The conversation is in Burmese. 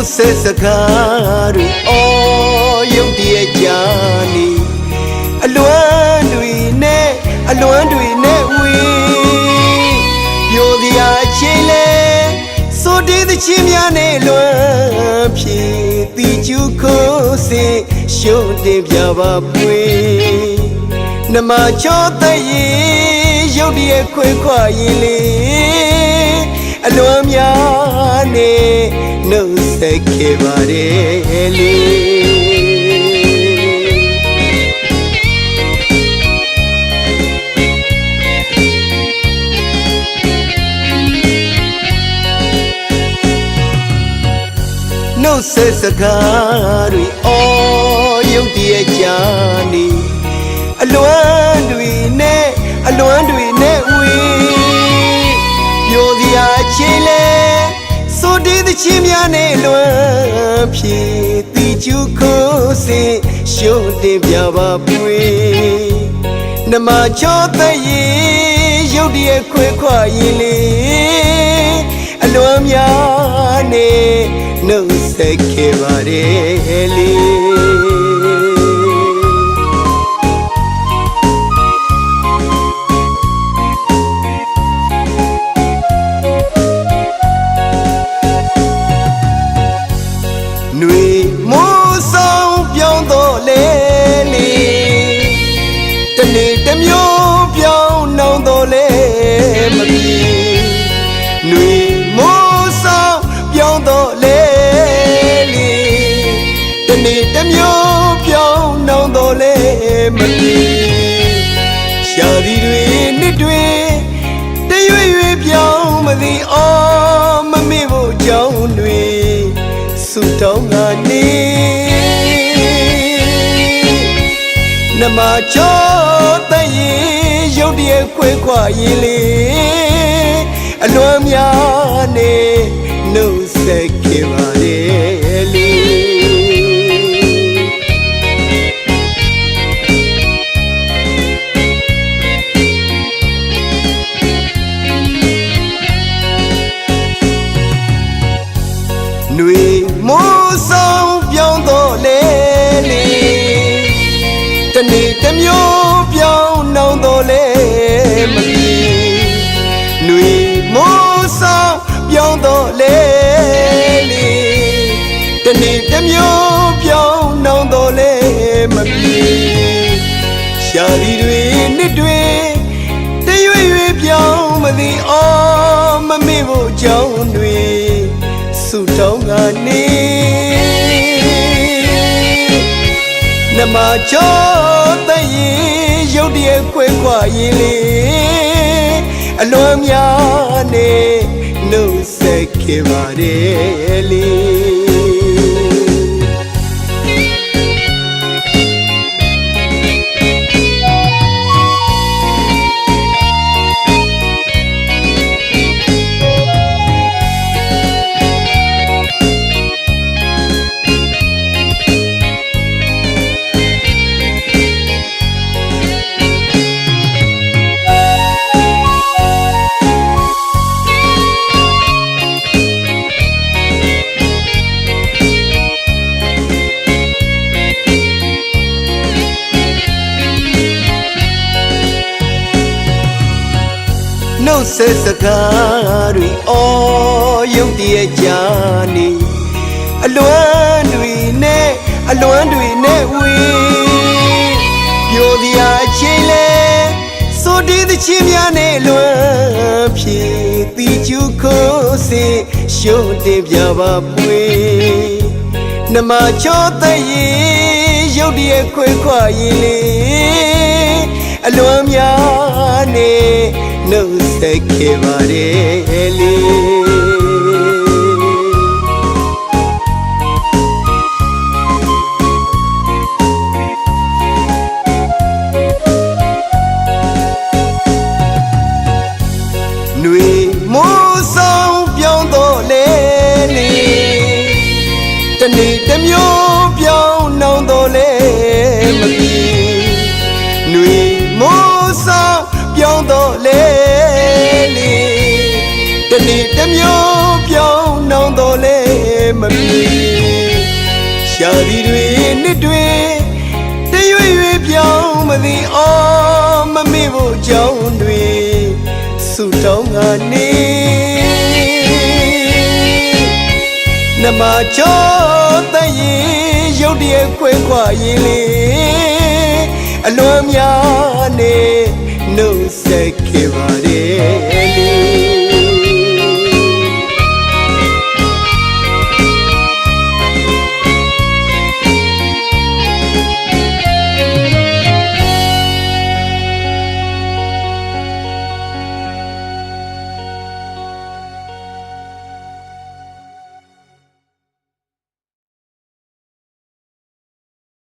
နှုတ်ဆက်စကားတွေအော်ရုပ်တရက်ကြာနေအလွမ်းတွေနဲ့အလွမ်းတွေနဲ့ဝေးပြိုစရာအချင်းလဲစိုးတေးသချင်းများနဲ့လွမ်းဖြေတီကျူခိုးစင်ရှုံးတင်ပြပါပွေနမချောတဲ့ရေရုပ်တရက်ခွေခွာရင်လေအလွမ်းများနဲ့ နှုတ်ဆက်ခဲ့ပါတယ်လေနှုတ်ဆက်စကားတွေအော်ရုပ်တရက်ကြာနေအလွမ်းတွေနဲ့အလွမ်းတွေ နဲ့လွမ်းဖြေတီကျူခိုးစင်ရှုံးတင်ပြပါပွေနမချောတဲ့ရေရုပ်တရက်ခွေခွာရင်လေအလွမ်းများနဲ့နှုတ်ဆက်ခဲ့ပါတယ်လေ ဆုတောင်းကနေနမချောတည်းရေရုပ်တရက်ခွဲခွာရင်လေအလွမ်းများနေနှုတ်ဆက်ခဲ့ပါလေလေ ကြောင်းတွေဆုတောင်းကနေနမချောတဲ့ရေရုပ်တရက်ခွဲခွာရင်လေအလွမ်းများနေနှုတ်ဆက်ခဲ့ပါတယ်လေ နှုတ်ဆက်စကားတွေအော်ရုပ်တရက်ကြာနေအလွမ်းတွေနဲ့အလွမ်းတွေနဲ့ဝေးပြိုစရာအချင်းလဲစိုးတေးသချင်းများနဲ့လွမ်းဖြေတီကျူခိုးစင်ရှုံးတင်ပြပါပွေနမချောတဲ့ရေရုပ်တရက်ခွေခွာရင်လေ အလွမ်းများနေနှုတ်ဆက်ခဲ့ပါတယ်လေ ရာသီတွေနှစ်တွေတရွေ့ရွေ့ပြောင်းမသိအောမမေ့ဖို့ကြောင်းတွေဆုတောင်းကနေနမချောတရင်ရုတ်တရက်ခွဲခွာရင်လေအလွန်များနေနှုတ်ဆက်ခဲ့ပါတယ်